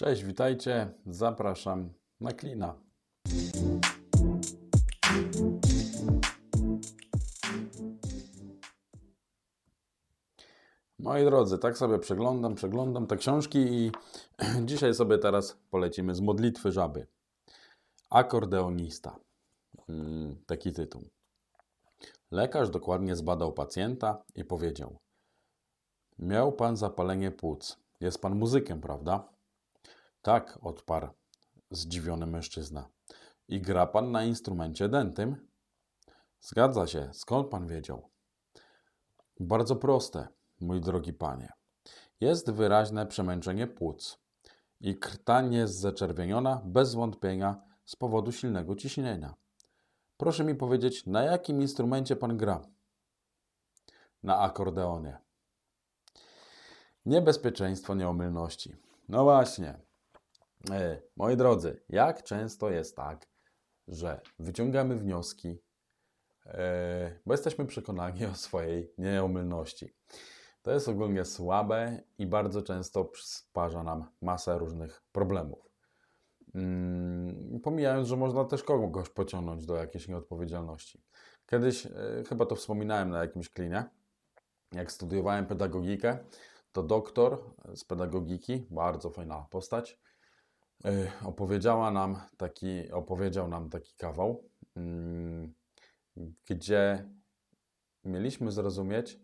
Cześć, witajcie. Zapraszam na klina. Moi drodzy, tak sobie przeglądam, przeglądam te książki i dzisiaj sobie teraz polecimy z modlitwy żaby. Akordeonista. Mm, Taki tytuł. Lekarz dokładnie zbadał pacjenta i powiedział: Miał pan zapalenie płuc. Jest pan muzykiem, prawda? Tak, odparł zdziwiony mężczyzna. I gra pan na instrumencie dętym? Zgadza się. Skąd pan wiedział? Bardzo proste, mój drogi panie. Jest wyraźne przemęczenie płuc i krtań jest zaczerwieniona bez wątpienia z powodu silnego ciśnienia. Proszę mi powiedzieć, na jakim instrumencie pan gra? Na akordeonie. Niebezpieczeństwo nieomylności. No właśnie. E, moi drodzy, jak często jest tak, że wyciągamy wnioski, e, bo jesteśmy przekonani o swojej nieomylności. To jest ogólnie słabe i bardzo często przysparza nam masę różnych problemów. Mm, pomijając, że można też kogoś pociągnąć do jakiejś nieodpowiedzialności. Kiedyś, e, chyba to wspominałem na jakimś klinie, jak studiowałem pedagogikę, to doktor z pedagogiki, bardzo fajna postać, opowiedziała nam taki, opowiedział nam taki kawał, mm, gdzie mieliśmy zrozumieć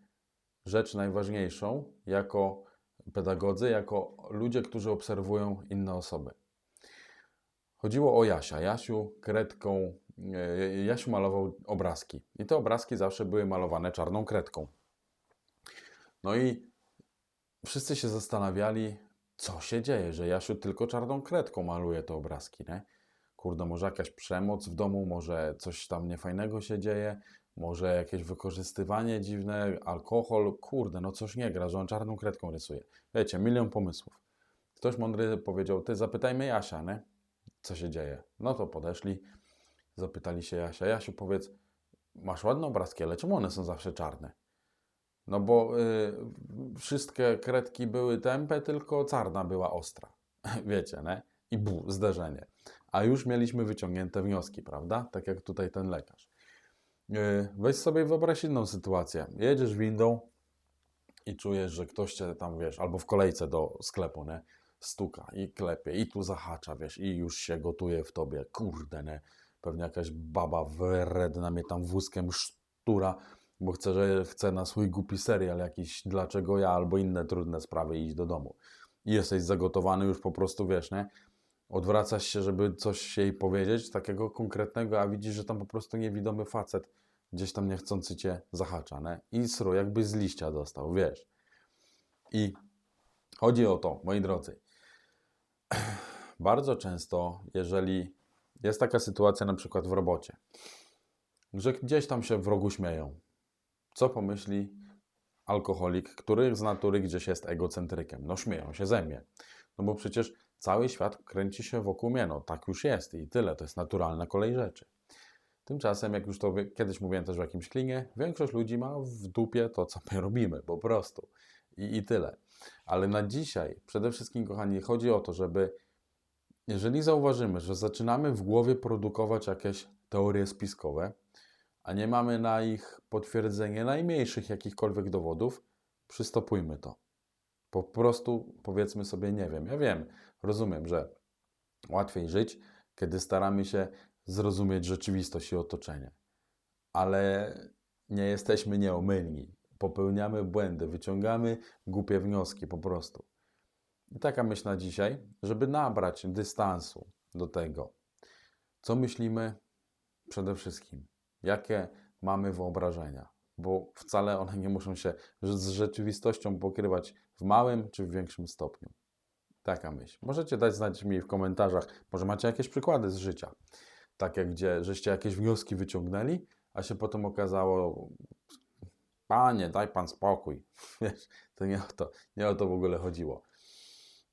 rzecz najważniejszą jako pedagodzy, jako ludzie, którzy obserwują inne osoby. Chodziło o Jasia. Jasiu kredką, y, Jasiu malował obrazki i te obrazki zawsze były malowane czarną kredką. No i wszyscy się zastanawiali, co się dzieje, że Jasiu tylko czarną kredką maluje te obrazki, nie? Kurde, może jakaś przemoc w domu, może coś tam niefajnego się dzieje, może jakieś wykorzystywanie dziwne, alkohol, kurde, no coś nie gra, że on czarną kredką rysuje. Wiecie, milion pomysłów. Ktoś mądry powiedział, ty zapytajmy Jasia, nie? Co się dzieje? No to podeszli, zapytali się Jasia, Jasiu powiedz, masz ładne obrazki, ale czemu one są zawsze czarne? No bo y, wszystkie kredki były tępe, tylko czarna była ostra. Wiecie, nie? I bu, zderzenie. A już mieliśmy wyciągnięte wnioski, prawda? Tak jak tutaj ten lekarz. Y, weź sobie wyobraź inną sytuację. Jedziesz windą i czujesz, że ktoś cię tam, wiesz, albo w kolejce do sklepu, nie? Stuka i klepie i tu zahacza, wiesz, i już się gotuje w tobie. Kurde, nie? Pewnie jakaś baba wredna mnie tam wózkiem sztura bo chce, że chce na swój głupi serial jakiś dlaczego ja albo inne trudne sprawy iść do domu. I jesteś zagotowany już po prostu, wiesz, nie? Odwracasz się, żeby coś jej powiedzieć, takiego konkretnego, a widzisz, że tam po prostu niewidomy facet gdzieś tam niechcący cię zahacza, nie? I sru, jakbyś z liścia dostał, wiesz. I chodzi o to, moi drodzy. Bardzo często, jeżeli jest taka sytuacja na przykład w robocie, że gdzieś tam się w rogu śmieją, co pomyśli alkoholik, który z natury gdzieś jest egocentrykiem? No śmieją się ze mnie. No bo przecież cały świat kręci się wokół mnie, no tak już jest i tyle, to jest naturalna kolej rzeczy. Tymczasem, jak już to kiedyś mówiłem też w jakimś klinie, większość ludzi ma w dupie to, co my robimy, po prostu. I, i tyle. Ale na dzisiaj, przede wszystkim, kochani, chodzi o to, żeby, jeżeli zauważymy, że zaczynamy w głowie produkować jakieś teorie spiskowe, a nie mamy na ich potwierdzenie najmniejszych jakichkolwiek dowodów, przystopujmy to. Po prostu powiedzmy sobie, nie wiem. Ja wiem, rozumiem, że łatwiej żyć, kiedy staramy się zrozumieć rzeczywistość i otoczenie. Ale nie jesteśmy nieomylni. Popełniamy błędy, wyciągamy głupie wnioski po prostu. I taka myśl na dzisiaj, żeby nabrać dystansu do tego, co myślimy przede wszystkim jakie mamy wyobrażenia, bo wcale one nie muszą się z rzeczywistością pokrywać w małym czy w większym stopniu. Taka myśl. Możecie dać znać mi w komentarzach, może macie jakieś przykłady z życia, takie, gdzie żeście jakieś wnioski wyciągnęli, a się potem okazało, panie, daj pan spokój. Wiesz, to nie o to, nie o to w ogóle chodziło.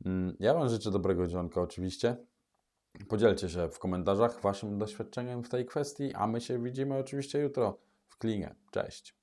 Mm, ja Wam życzę dobrego dzionka oczywiście. Podzielcie się w komentarzach Waszym doświadczeniem w tej kwestii, a my się widzimy oczywiście jutro w klinie. Cześć.